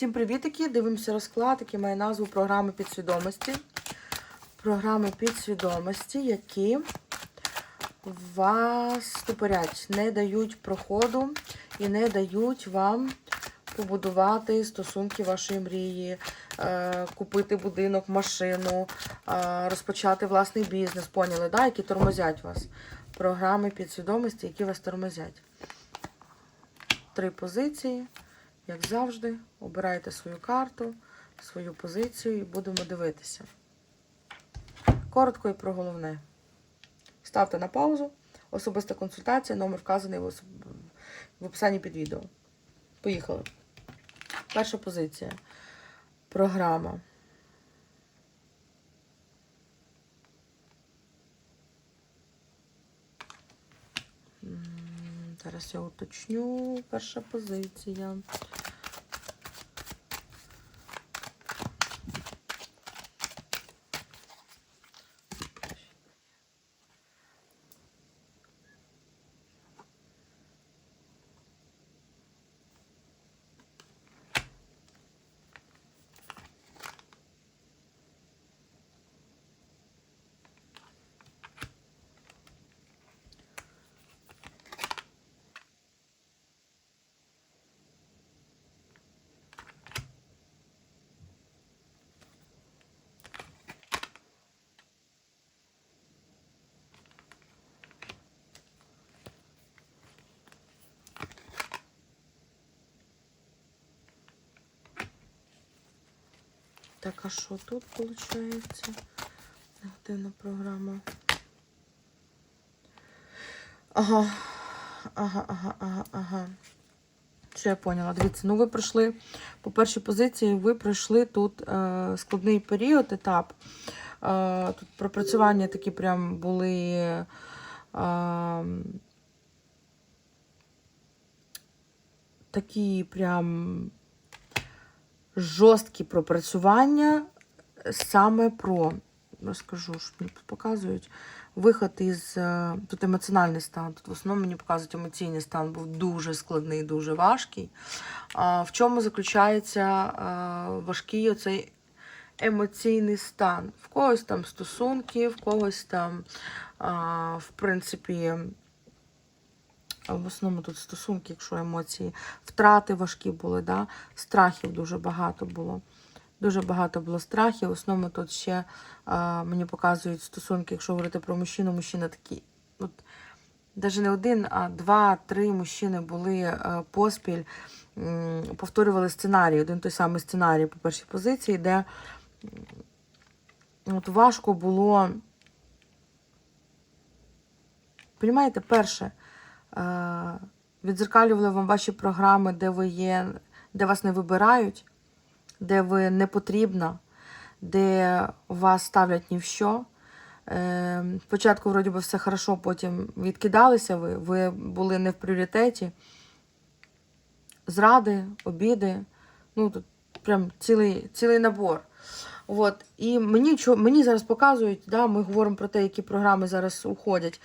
Всім привітики! Дивимося розклад, який має назву програми підсвідомості. Програми підсвідомості, які вас ступорять, не дають проходу і не дають вам побудувати стосунки вашої мрії, е, купити будинок, машину, е, розпочати власний бізнес. Поняли, да? які тормозять вас. Програми підсвідомості, які вас тормозять. Три позиції. Як завжди, обирайте свою карту, свою позицію і будемо дивитися. Коротко і про головне. Ставте на паузу. Особиста консультація, номер вказаний в, особ... в описанні під відео. Поїхали. Перша позиція. Програма. Зараз я уточню. Перша позиція. Так, а що тут виходить? Негативна програма. Ага. Ага, ага, ага, ага. Що я поняла? Дивіться, ну ви пройшли по першій позиції, ви пройшли тут е, складний період, етап. Е, тут пропрацювання такі прям були. Е, такі прям жорсткі пропрацювання саме про, розкажу, що мені показують, виход із е, тут емоціональний стан. Тут в основному мені показують емоційний стан, був дуже складний, дуже важкий. В чому заключається е, важкий оцей емоційний стан? В когось там стосунки, в когось там, в принципі, в основному тут стосунки, якщо емоції, втрати важкі були, да? страхів дуже багато було. Дуже багато було страхів. В основному тут ще а, мені показують стосунки, якщо говорити про мужчину, мужчина такий. От, навіть не один, а два-три мужчини були а, поспіль, повторювали сценарій, один той самий сценарій по першій позиції, де от важко було. Понімаєте, перше відзеркалювали вам ваші програми, де ви є, де вас не вибирають, де ви не потрібна, де вас ставлять ні в що. Е, спочатку, вроді би, все хорошо, потім відкидалися ви, ви були не в пріоритеті. Зради, обіди. Ну, тут прям цілий цілий набор. От. І мені мені зараз показують, да, ми говоримо про те, які програми зараз уходять.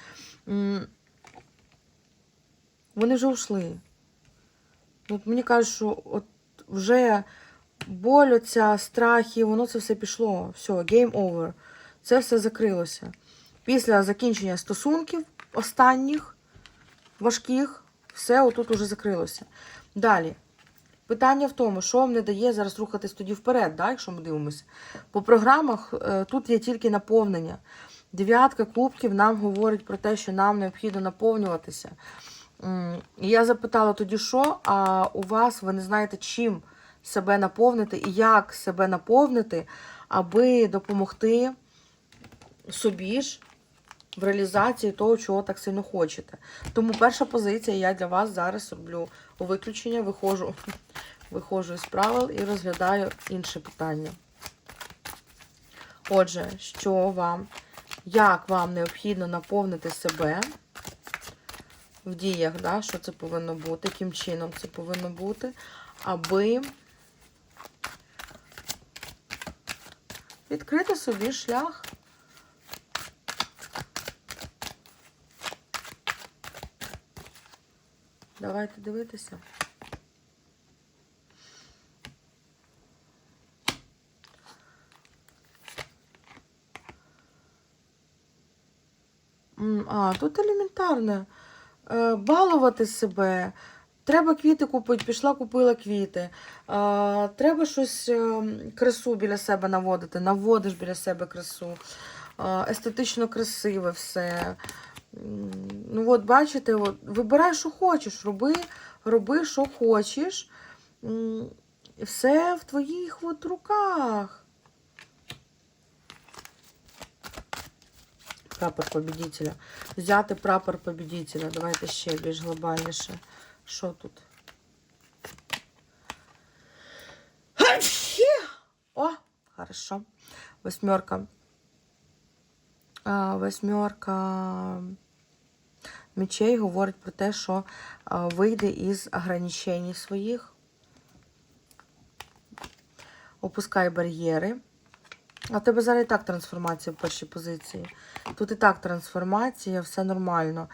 Вони вже ушли. От Мені кажуть, що от вже боль, оця, страхи, воно це все пішло. Все, game over. Це все закрилося. Після закінчення стосунків останніх, важких, все отут уже закрилося. Далі. Питання в тому, що вам не дає зараз рухатись тоді вперед, да, якщо ми дивимося. По програмах е, тут є тільки наповнення. Дев'ятка кубків нам говорить про те, що нам необхідно наповнюватися. І я запитала тоді, що, а у вас ви не знаєте, чим себе наповнити і як себе наповнити, аби допомогти собі ж в реалізації того, чого так сильно хочете. Тому перша позиція, я для вас зараз роблю у виключення, виходжу, виходжу із правил і розглядаю інше питання. Отже, що вам, як вам необхідно наповнити себе? в діях, да, що це повинно бути, яким чином це повинно бути, аби відкрити собі шлях. Давайте дивитися. А, тут елементарне. Е, балувати себе. Треба квіти купити, пішла, купила квіти. Е, треба щось е, красу біля себе наводити. Наводиш біля себе красу. Естетично красиве все. Ну, от бачите, от, вибирай, що хочеш, роби, роби, що хочеш. Все в твоїх от руках. Прапор победителя. Взяти прапор победителя. Давайте ще більш глобальніше. Що тут? О, хорошо. Восьмерка. Восьмерка мечей говорить про те, що вийде із ограничень своїх. Опускай бар'єри. А в тебе зараз і так трансформація в першій позиції. Тут і так трансформація, все нормально.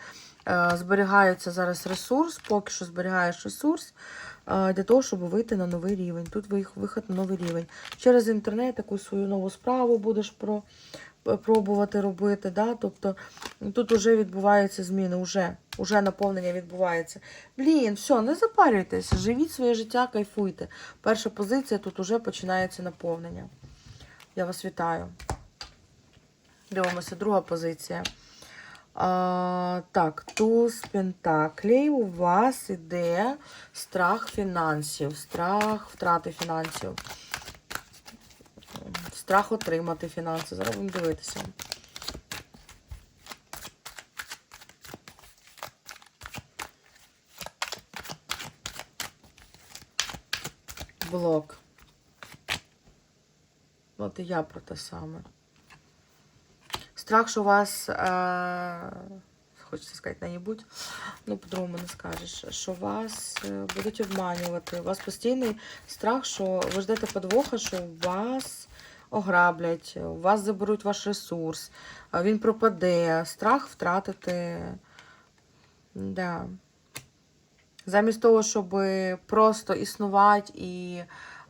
Е, Зберігається зараз ресурс, поки що зберігаєш ресурс е, для того, щоб вийти на новий рівень. Тут вих- виход на новий рівень. Через інтернет якусь свою нову справу будеш про, пробувати робити. Да? Тобто тут вже відбуваються зміни, вже, вже наповнення відбувається. Блін, все, не запарюйтесь, живіть своє життя, кайфуйте. Перша позиція, тут вже починається наповнення. Я вас вітаю. Дивимося, друга позиція. А, так, туз пентаклей. У вас іде страх фінансів, страх втрати фінансів. Страх отримати фінанси. Зараз будемо дивитися. Блок. От і я про те саме. Страх, що вас, е, хочеться сказати, наїбуть, ну, по-другому не скажеш, що вас е, будуть обманювати. У вас постійний страх, що ви ждете подвоха, що вас ограблять, у вас заберуть ваш ресурс, він пропаде, страх втратити. Да. Замість того, щоб просто існувати і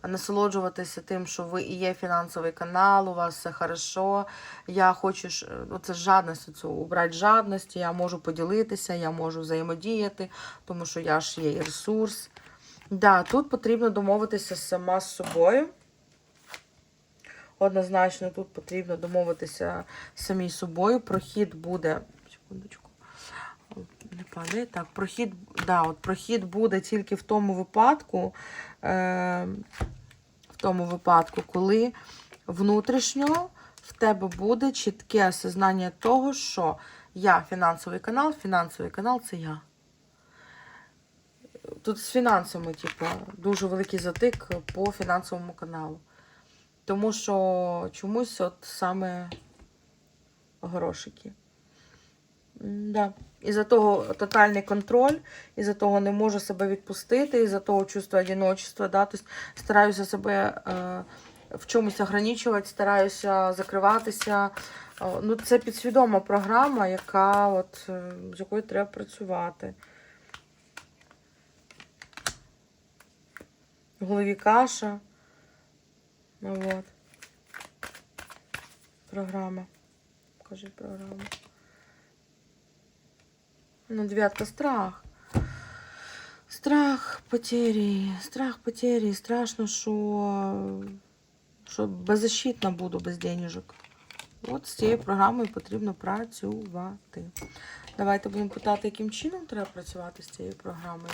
насолоджуватися тим, що ви і є фінансовий канал, у вас все хорошо. Я хочу ж, ну це жадність цю, убрати жадності, я можу поділитися, я можу взаємодіяти, тому що я ж є і ресурс. Да, тут потрібно домовитися сама з собою. Однозначно, тут потрібно домовитися самій собою. Прохід буде. Секундочку. Не падає. Так, прохід, да, от прохід буде тільки в тому випадку, е, в тому випадку, коли внутрішньо в тебе буде чітке осознання того, що я фінансовий канал, фінансовий канал це я. Тут з фінансами, типу, дуже великий затик по фінансовому каналу. Тому що чомусь от саме грошики. Да. Із-за того тотальний контроль, із-за того не можу себе відпустити, із-за того чувство одиночества, да, тобто стараюся себе е, в чомусь ограничувати, стараюся закриватися. Е, ну, це підсвідома програма, яка от, е, з якою треба працювати. В голові каша. Ну от. Програма. Покажи програму. Ну, девятка страх. Страх потері, страх потері, страшно, що, що беззащитна буду без денежок. От з цією програмою потрібно працювати. Давайте будемо питати, яким чином треба працювати з цією програмою.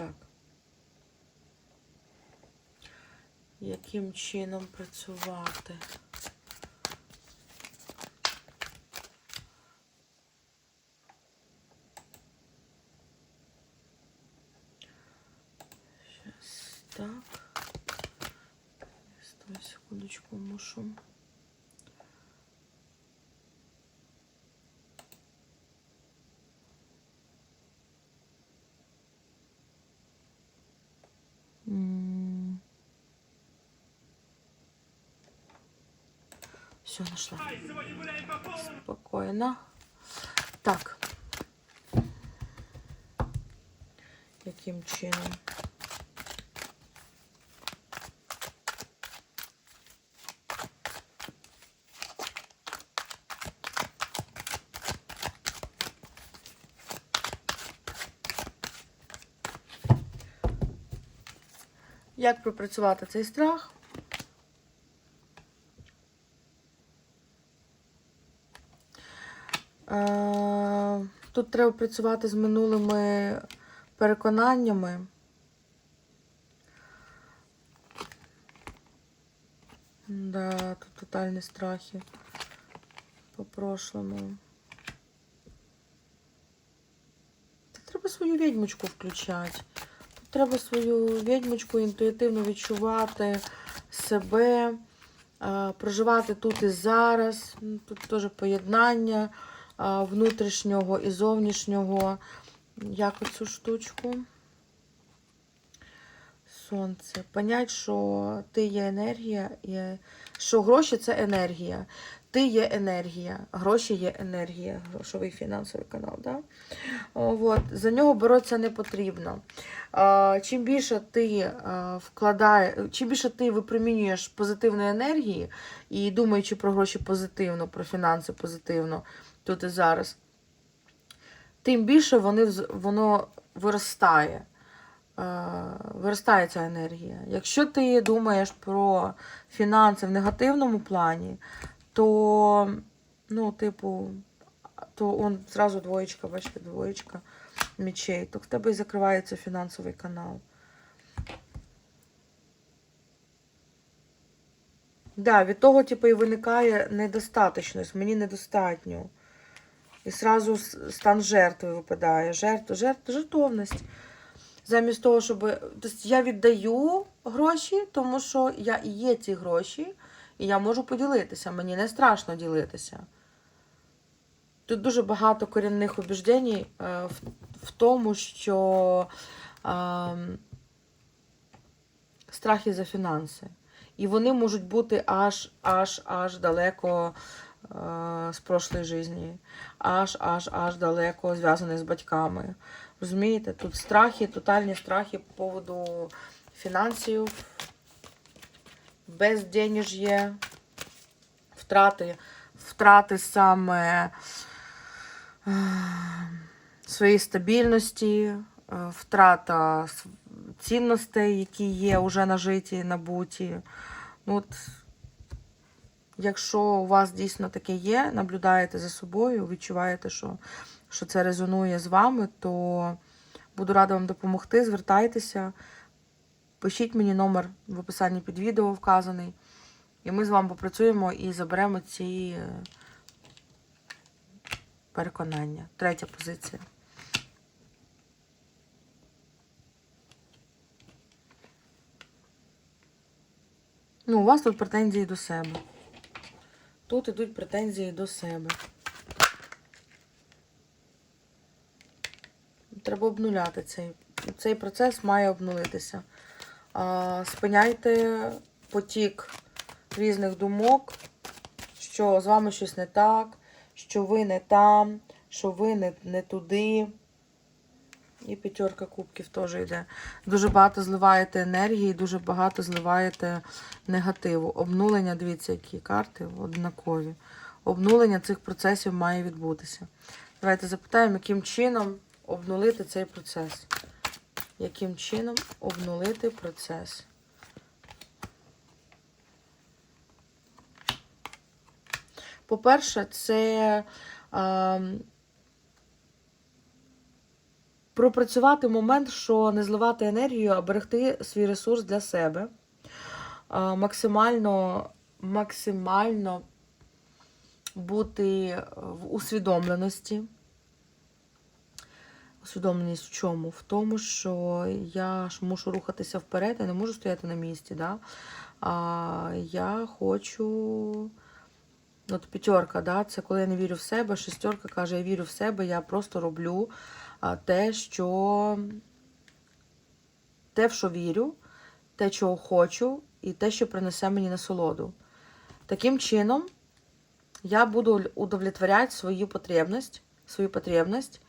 Так. Яким чином працювати? Щас так. Стой секундочку, мушу. Все, нашла. Спокойно. Так. Яким чином? Як пропрацювати цей страх? Е, Тут треба працювати з минулими переконаннями. Да, тут тотальні страхи по прошлому. Тут треба свою відьмочку включати. Тут треба свою відьмочку інтуїтивно відчувати себе, проживати тут і зараз. Тут теж поєднання внутрішнього і зовнішнього. Як оцю штучку. Сонце. Понять, що ти є енергія, і що гроші це енергія. Ти є енергія, гроші є енергія, грошовий фінансовий канал. Да? От. За нього боротися не потрібно. Чим більше ти вкладає, чим більше ти випромінюєш позитивної енергії і думаючи про гроші позитивно, про фінанси позитивно тут і зараз, тим більше вони, воно виростає. Е, Виростає ця енергія. Якщо ти думаєш про фінанси в негативному плані, то, ну, типу, то он зразу двоєчка, бачите, двоєчка мечей, то в тебе і закривається фінансовий канал. Да, від того, типу, і виникає недостаточність, мені недостатньо. І сразу стан жертви випадає. Жертв, жертв, жертовність. Замість того, щоб. Тобто я віддаю гроші, тому що я і є ці гроші, і я можу поділитися. Мені не страшно ділитися. Тут дуже багато корінних убіждень е, в, тому, що е, страхи за фінанси. І вони можуть бути аж аж аж далеко з прошлої житті, аж аж аж далеко зв'язані з батьками. Розумієте, тут страхи, тотальні страхи по поводу фінансів, безденеж'я, втрати, втрати саме е, своєї стабільності, е, втрата цінностей, які є вже нажиті, набуті. Ну, от, якщо у вас дійсно таке є, наблюдаєте за собою, відчуваєте, що, що це резонує з вами, то буду рада вам допомогти. Звертайтеся, пишіть мені номер в описанні під відео вказаний. І ми з вами попрацюємо і заберемо ці е, переконання. Третя позиція. Ну, у вас тут претензії до себе. Тут ідуть претензії до себе. Треба обнуляти цей. Цей процес має обнулитися. Спиняйте потік різних думок, що з вами щось не так, що ви не там, що ви не, не туди. І п'ятерка кубків теж йде. Дуже багато зливаєте енергії, дуже багато зливаєте негативу. Обнулення, дивіться, які карти однакові. Обнулення цих процесів має відбутися. Давайте запитаємо, яким чином обнулити цей процес. Яким чином обнулити процес? По-перше, це а, пропрацювати момент, що не зливати енергію, а берегти свій ресурс для себе. Максимально, максимально бути в усвідомленості. Усвідомленість в чому? В тому, що я ж мушу рухатися вперед, я не можу стояти на місці. Да? А, я хочу. От п'ятерка, да, це коли я не вірю в себе. Шестерка каже, я вірю в себе, я просто роблю те, що те, в що вірю, те, чого хочу, і те, що принесе мені насолоду. Таким чином, я буду удовлетворять свою потребность, свою потребность.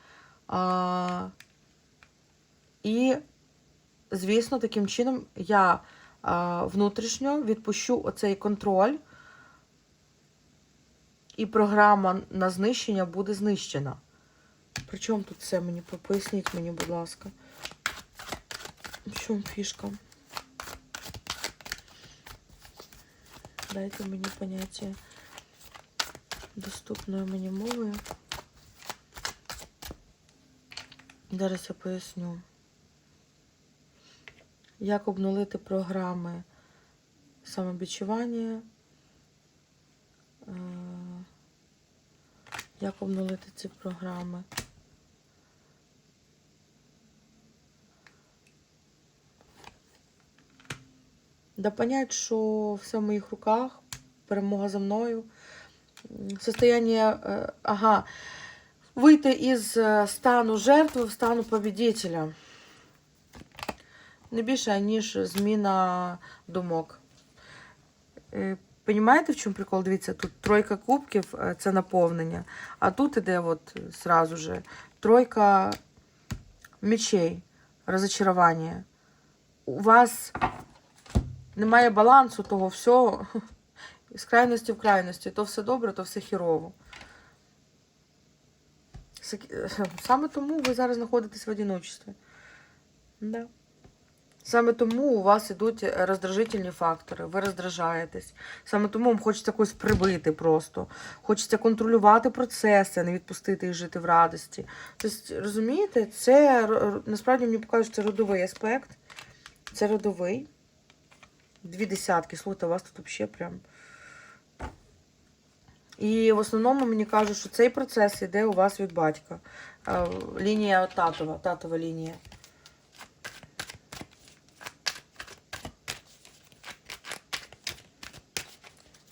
А, і, звісно, таким чином я а, внутрішньо відпущу оцей контроль, і програма на знищення буде знищена. Причому тут це мені поясніть мені, будь ласка. В чому фішка? Дайте мені поняття доступною мені мовою. Зараз я поясню. Як обнулити програми самобічування. Е, Як обнулити ці програми? Да понять, що все в моїх руках, перемога за мною. Состояние, ага, вийти із е, стану жертви в стану победителя. Не більше, ніж зміна думок. Е, Понімаєте, в чому прикол? Дивіться, тут тройка кубків е, це наповнення, а тут іде от сразу же тройка мечей, розочарування. У вас немає балансу того всього. З крайності в крайності. То все добре, то все хірово. Саме тому ви зараз знаходитесь в одиночестві. Да. Саме тому у вас ідуть роздражительні фактори, ви роздражаєтесь. Саме тому вам хочеться когось прибити просто. Хочеться контролювати процеси, не відпустити і жити в радості. Тобто, розумієте, це насправді мені покажуть, це родовий аспект. Це родовий. Дві десятки. Слухайте, у вас тут взагалі прям. І в основному мені кажуть, що цей процес йде у вас від батька. Е, Лінія татова, татова лінія.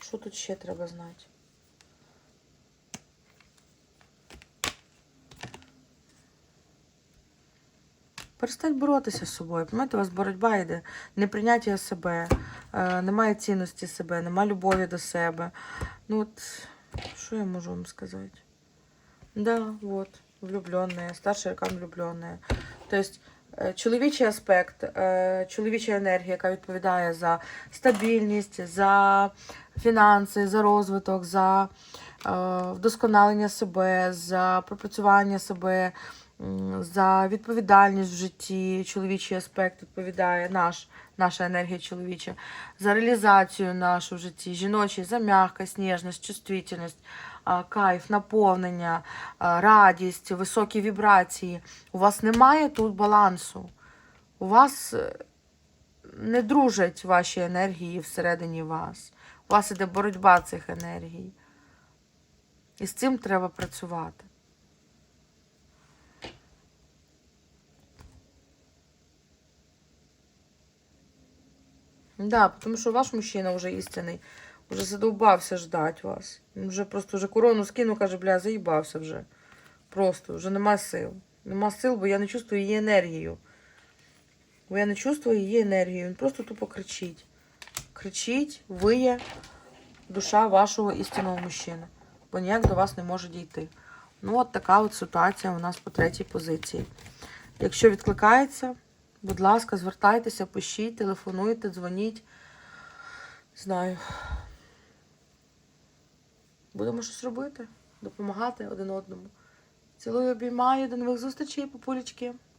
Що тут ще треба знати? Перестать боротися з собою. Пам'ятаєте, у вас боротьба йде. Неприйняття себе, е, немає цінності себе, немає любові до себе. Ну от, що я можу вам сказати? Да, вот, влюбленная, старшая рокам влюбленная. То есть е, чоловічий аспект, е, чоловіча енергія, яка відповідає за стабільність, за фінанси, за розвиток, за вдосконалення себе, за пропрацювання себе, за відповідальність в житті. Чоловічий аспект відповідає наш, наша енергія чоловіча, за реалізацію нашу в житті, жіночий, за м'якость, ніжність, чувствительність, кайф, наповнення, радість, високі вібрації. У вас немає тут балансу. У вас е, не дружать ваші енергії всередині вас. У вас іде боротьба цих енергій. І з цим треба працювати. Да, тому що ваш мужчина вже істинний, вже задовбався ждать вас. Він вже просто вже корону скинув, каже, бля, заїбався вже. Просто вже нема сил. Нема сил, бо я не чувствую її енергію. Бо я не чувствую її енергію. Він просто тупо кричить. Кричить, виє душа вашого істинного мужчини. Бо ніяк до вас не може дійти. Ну, от така от ситуація у нас по третій позиції. Якщо відкликається, будь ласка, звертайтеся, пишіть, телефонуйте, дзвоніть. Знаю. Будемо щось робити, допомагати один одному. Цілую, обіймаю, до нових зустрічей, папулечки.